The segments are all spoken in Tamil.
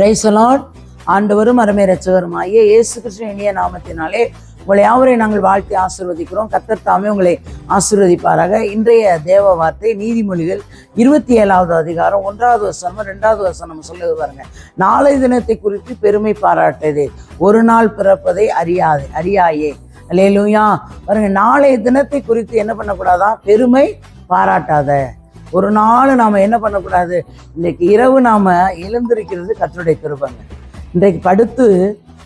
ரைசலான் ஆண்டவரும் அருமை ரச்சகருமாகிய இயேசு கிருஷ்ணன் இனிய நாமத்தினாலே உங்களை யாவரை நாங்கள் வாழ்த்தி ஆசிர்வதிக்கிறோம். கத்தத்தாமே உங்களை ஆசிர்வதிப்பாராக. இன்றைய தேவ வார்த்தை நீதிமொழிகள் இருபத்தி ஏழாவது அதிகாரம் ஒன்றாவது வசனம் ரெண்டாவது வசனம் சொல்லுது பாருங்க. நாளை தினத்தை குறித்து பெருமை பாராட்டுது. ஒரு நாள் பிறப்பதை அறியாது அறியாயே. அல்லேலூயா பாருங்க நாளைய தினத்தை குறித்து என்ன பண்ணக்கூடாதா? பெருமை பாராட்டாத. ஒரு நாள் நாம் என்ன பண்ணக்கூடாது? இன்றைக்கு இரவு நாம் எழுந்திருக்கிறது கத்தருடைய கிருபங்க. இன்றைக்கு படுத்து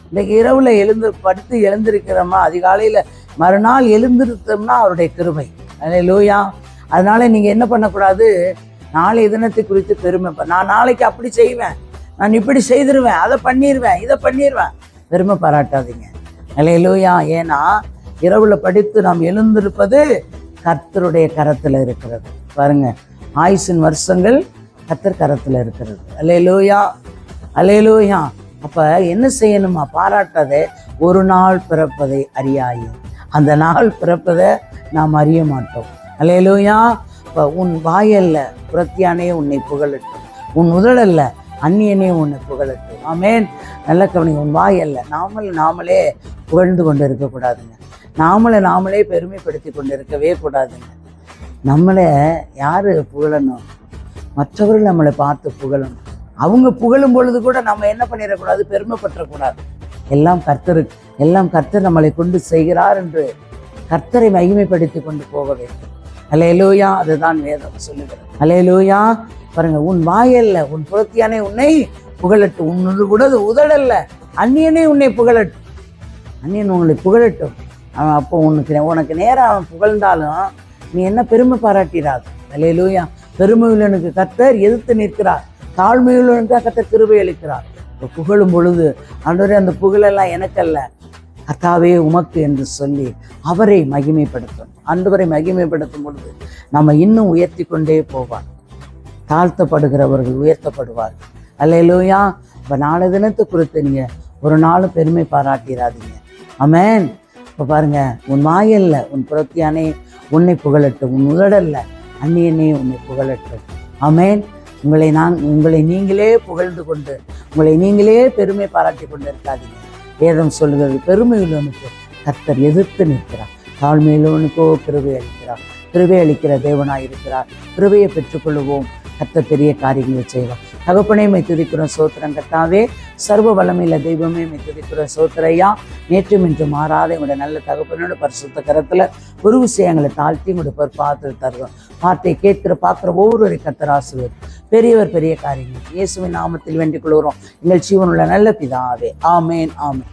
இன்றைக்கு இரவில் எழுந்து படுத்து எழுந்திருக்கிறோமா? அதிகாலையில் மறுநாள் எழுந்திருத்தோம்னா அவருடைய கிருபை. அதே லூயா அதனால நீங்கள் என்ன பண்ணக்கூடாது? நாளைய தினத்தை குறித்து பெருமை நான் நாளைக்கு அப்படி செய்வேன். நான் இப்படி செய்திருவேன். அதை பண்ணிடுவேன் இதை பண்ணிடுவேன் பெருமை பாராட்டாதீங்க. அலே லூயா ஏன்னா இரவில் படித்து நாம் எழுந்திருப்பது கர்த்தருடைய கரத்தில் இருக்கிறது. பாருங்கள் ஆயுசின் வருஷங்கள் கர்த்தர் கரத்தில் இருக்கிறது. அலேலூயா அலேலூயா அப்போ என்ன செய்யணுமா? பாராட்டாதே. ஒரு நாள் பிறப்பதை அறியாயே. அந்த நாள் பிறப்பதை நாம் அறிய மாட்டோம். அலேலூயா இப்போ உன் வாயல்ல புரத்தியானே உன்னை புகழட்டும். உன் உதடல்ல அந்நியனே உன்னை புகழட்டும். ஆமேன். நல்ல கவனி உன் வாயல்ல நாமல் நாமளே புகழ்ந்து கொண்டு இருக்கக்கூடாதுங்க நாமளை நாமளே பெருமைப்படுத்தி கொண்டு இருக்கவே கூடாதுங்க. நம்மளை யார் புகழணும்? மற்றவர்கள் நம்மளை பார்த்து புகழணும். அவங்க புகழும் பொழுது கூட நம்ம என்ன பண்ணிடக்கூடாது? பெருமைப்பற்றக்கூடாது எல்லாம் கர்த்தருக்கு எல்லாம் கர்த்தர் நம்மளை கொண்டு செய்கிறார் என்று கர்த்தரை மகிமைப்படுத்தி கொண்டு போக வேண்டும். அலையலூயா அதுதான் வேதம் சொல்லுகிறது. அலையலூயா பாருங்க உன் வாயல்ல உன் புலத்தியானே உன்னை புகழட்டும் உன்னோடு கூட உதடல்ல. அந்நியனே உன்னை புகழட்டும் அந்நியன் உங்களை புகழட்டும். அவன் அப்போ உனக்கு உனக்கு நேரம் அவன் புகழ்ந்தாலும் நீ என்ன பெருமை பாராட்டிடாது அலையிலூயா பெருமையுள்ளனுக்கு கத்தர் எதிர்த்து நிற்கிறார். தாழ்மையுள்ளனுக்காக கத்தர் கிருபை அளிக்கிறார். இப்போ புகழும் பொழுது ஆண்டவரே அந்த புகழெல்லாம் எனக்கல்ல. அத்தாவே உமக்கு என்று சொல்லி அவரை மகிமைப்படுத்தும். ஆண்டவரை மகிமைப்படுத்தும் பொழுது நம்ம இன்னும் உயர்த்தி கொண்டே போவார். தாழ்த்தப்படுகிறவர்கள் உயர்த்தப்படுவார். அல்லையிலோயா இப்போ நாலு தினத்தை குறித்து நீங்கள் ஒரு நாளும் பெருமை பாராட்டிடாதீங்க அமேன் இப்போ பாருங்க உன் வாயல்ல உன் புறத்தியானே உன்னை புகழட்டும் உன் உதடல்ல அந்நியனே உன்னை புகழட்டும். அமேன் உங்களை நான் உங்களை நீங்களே புகழ்ந்து கொண்டு உங்களை நீங்களே பெருமை பாராட்டி கொண்டு இருக்காதீங்க வேதம் சொல்கிறது பெருமையுள்ளவனுக்கு கர்த்தர் எதிர்த்து நிற்கிறார். தாழ்மையுள்ளவனுக்கோ கிருபை அளிக்கிறார். கிருபை அளிக்கிற தேவனாய் இருக்கிறார் கிருபையை பெற்றுக்கொள்வோம் கத்த பெரிய காரியங்களை செய்வார். தகப்பனே மை துதிக்கிறோம் சோத்திரம் கர்த்தாவே சர்வ வளமையில தெய்வமே மை துதிக்கிறோம் சோத்திரையா நேற்றும் இன்று மாறாத. உங்களுடைய நல்ல தகப்பனோட பரிசுத்த கரத்துல ஒரு விஷயங்களை தாழ்த்தி உங்களுடைய பொறுப்பாத்து தருவோம் வார்த்தையை கேட்கிற பார்க்குற ஒவ்வொரு கர்த்தர் ஆசிரியர் பெரியவர் பெரிய காரியங்கள் இயேசுவின் நாமத்தில் வேண்டிக் கொள்கிறோம். எங்கள் ஜீவனுள்ள நல்ல பிதாவே. ஆமேன் ஆமேன்.